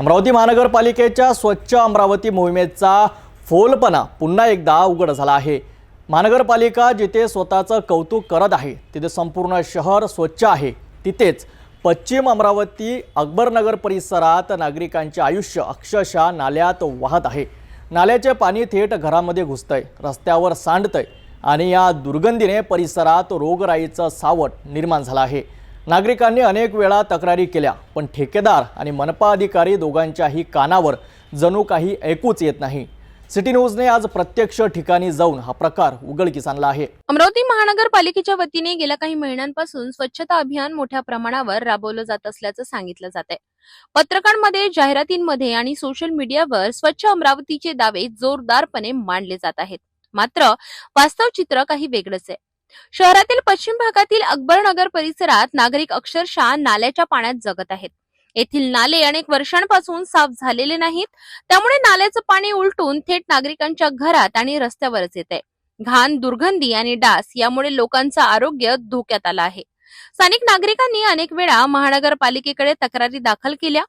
अमरावती महानगरपालिकेच्या स्वच्छ अमरावती मोहिमेचा फोलपणा पुन्हा एकदा उघड झाला आहे. महानगरपालिका जिथे स्वतःचं कौतुक करत आहे तिथे संपूर्ण शहर स्वच्छ आहे. तिथेच पश्चिम अमरावती अकबरनगर परिसरात नागरिकांचे आयुष्य अक्षरशः नाल्यात वाहत आहे. नाल्याचे पाणी थेट घरामध्ये घुसतंय रस्त्यावर सांडतंय आणि या दुर्गंधीने परिसरात रोगराईचं सावट निर्माण झालं आहे. नागरिकांनी अनेक वेळा तक्रारी केल्या पण ठेकेदार आणि मनपा अधिकारी दोघांच्याही कानावर जणू काही ऐकूच येत नाही. सिटी न्यूजने आज प्रत्यक्ष ठिकाणी जाऊन हा प्रकार उघडकीस आणला आहे. अमरावती महानगरपालिकेच्या वतीने गेल्या काही महिन्यांपासून स्वच्छता अभियान मोठ्या प्रमाणावर राबवलं जात असल्याचं सांगितलं जात आहे पत्रकांमध्ये जाहिरातींमध्ये आणि सोशल मीडियावर स्वच्छ अमरावतीचे दावे जोरदारपणे मांडले जात आहेत. मात्र वास्तव चित्र काही वेगळंच आहे. शहरातील पश्चिम भागातील अकबरनगर परिसरात नागरिक अक्षरशः नाल्याच्या पाण्यात जगत आहेत. येथील नाले अनेक वर्षांपासून साफ झालेले नाहीत. त्यामुळे नाल्याचं पाणी उलटून थेट नागरिकांच्या घरात आणि रस्त्यावरच येत आहे घाण दुर्गंधी आणि डास यामुळे लोकांचं आरोग्य धोक्यात आलं आहे. स्थानिक नागरिकांनी अनेक वेळा महानगरपालिकेकडे तक्रारी दाखल केल्या.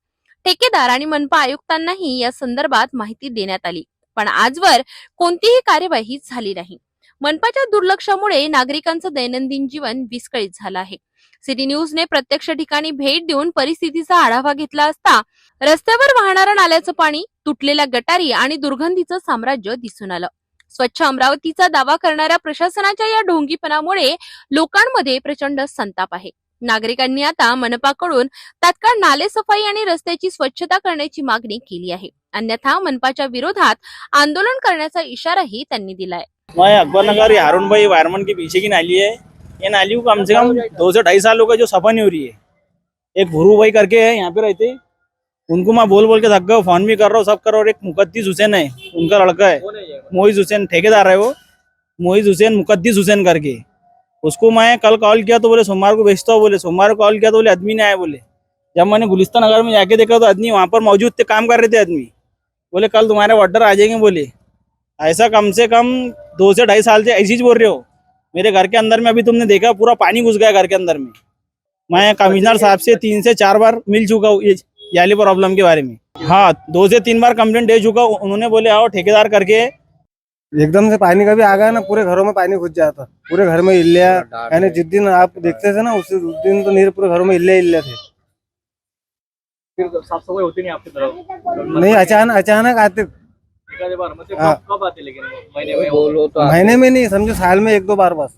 ठेकेदार आणि मनपा आयुक्तांनाही या संदर्भात माहिती देण्यात आली. पण आजवर कोणतीही कार्यवाही झाली नाही. मनपाच्या दुर्लक्षामुळे नागरिकांचं दैनंदिन जीवन विस्कळीत झालं आहे. सिटी न्यूजने प्रत्यक्ष ठिकाणी भेट देऊन परिस्थितीचा आढावा घेतला असता रस्त्यावर वाहणाऱ्या नाल्याचं पाणी तुटलेल्या गटारी आणि दुर्गंधीचं साम्राज्य दिसून आलं. स्वच्छ अमरावतीचा दावा करणाऱ्या प्रशासनाच्या या ढोंगीपणामुळे लोकांमध्ये प्रचंड संताप आहे. नागरिकांनी आता मनपाकडून तात्काळ नाले सफाई आणि रस्त्याची स्वच्छता करण्याची मागणी केली आहे. अन्यथा मनपाच्या विरोधात आंदोलन करण्याचा इशाराही त्यांनी दिलाय. मैं अकबर नगर ये हारून भाई वायरमन के पीछे की नाली है। ये नाली को कम से कम दो से ढाई साल गए जो सफ़ा नहीं हो रही है। एक भुरू भाई करके है, यहाँ पे रहते। उनको मैं बोल बोल के थक गया फ़ोन भी कर रहा हूँ, सब कर रहा हूँ। और एक मुकद्दीस हुसैन है, उनका लड़का है। मोहिज हुसैन, ठेकेदार है वो। मोहिज हुसैन, मुकद्दीस हुसैन करके। उसको मैं कल कॉल किया तो बोले, सोमवार को भेजता हूँ बोले। सोमवार को कॉल किया तो बोले, आदमी नहीं आया बोले। जब मैंने गुलिस्तान नगर में जाके देखा तो आदमी वहाँ पर मौजूद थे, काम कर रहे थे आदमी। बोले, कल तुम्हारे ऑर्डर आ जाएँगे बोले। ऐसा कम से कम दो से ढाई साल से ऐसी ही बोल रहे हो। मेरे घर के अंदर में अभी तुमने देखा पूरा पानी घुस गया घर के अंदर में। मैं कमिश्नर साहब से तीन से चार बार मिल चुका हूँ ये याली प्रॉब्लम के बारे में। हाँ दो से तीन बार कंप्लेंट दे चुका हूँ। उन्होंने बोले आओ ठेकेदार करके एकदम से पानी कभी आ गया ना पूरे घरों में पानी घुस जाता। पूरे घर में इल्लिया यानी जिस दिन आप देखते थे ना उस दिन तो नहीं पूरे घरों में इल्ले इल्ले थे। फिर साफ़ सफ़ाई होती नहीं आपकी तरफ़? नहीं अचानक अचानक आते बार मतलब हाँ। कब आते लेकिन महीने महीने में नहीं समझो साल में एक दो बार बस.